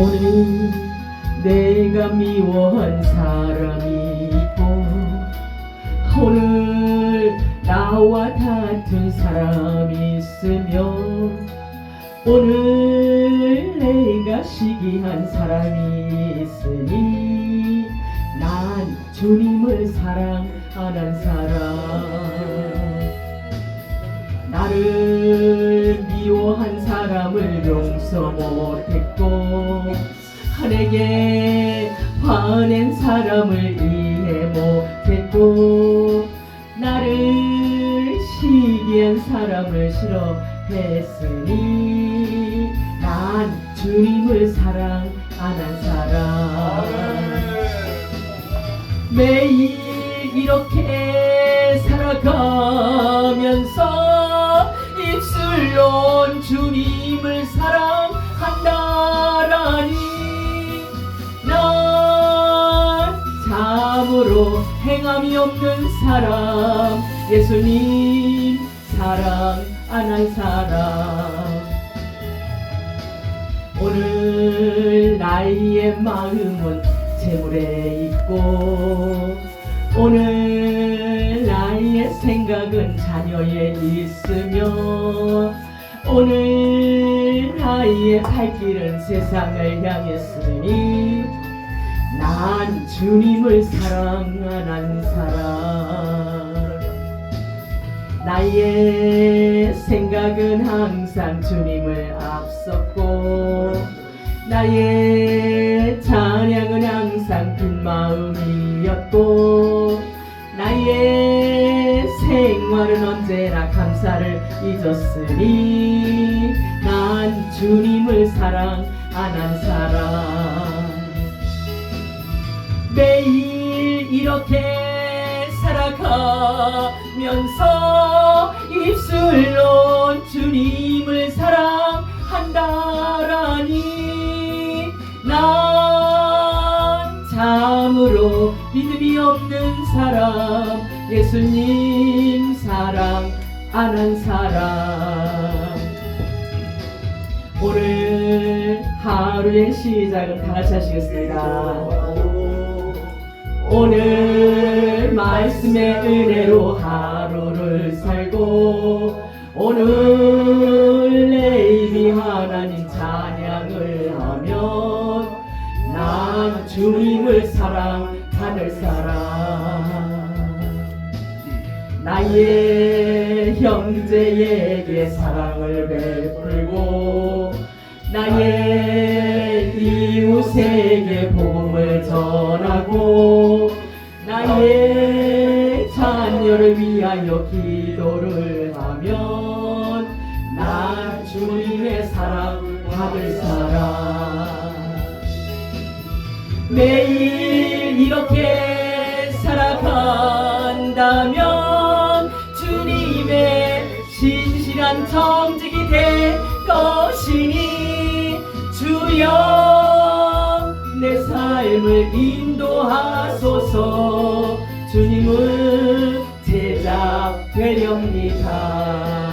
오늘 내가 미워한 사람이 있고 오늘 나와 같은 사람이 있으며 오늘 내가 시기한 사람이 있으니 난 주님을 사랑 안 한 사람. 나를 미워한 사람을 용서 못했고 하에게 화낸 사람을 이해 못했고 나를 시기한 사람을 싫어했으니 난 주님을 사랑 안 한 사람. 매일 이렇게 살아가면서 입술론 주님 행함이 없는 사람. 예수님 사랑 안 한 사람. 오늘 나의 마음은 재물에 있고 오늘 나의 생각은 자녀에 있으며 오늘 나의 발길은 세상을 향했으니 난 주님을 사랑 안한 사람. 나의 생각은 항상 주님을 앞섰고 나의 찬양은 항상 빈 마음이었고 나의 생활은 언제나 감사를 잊었으니 난 주님을 사랑 안 한 사람 매일 이렇게 살아가면서 입술로 주님을 사랑한다라니 난 참으로 믿음이 없는 사람 예수님 사랑 안 한 사람 오늘 하루의 시작은 다 같이 하시겠습니다. 오늘 말씀의 은혜로 하루를 살고 오늘 내 입이 하나님 찬양을 하면 난 주님을 사랑받을 사람. 나의 형제에게 사랑을 베풀고 나의 이웃에게 복음을 전하고 나의 자녀를 위하여 기도를 하면 난 주님의 사랑 받을 사람. 매일 이렇게 살아간다면 주님의 신실한 정 삶을 인도하소서. 주님을 제자 되렵니다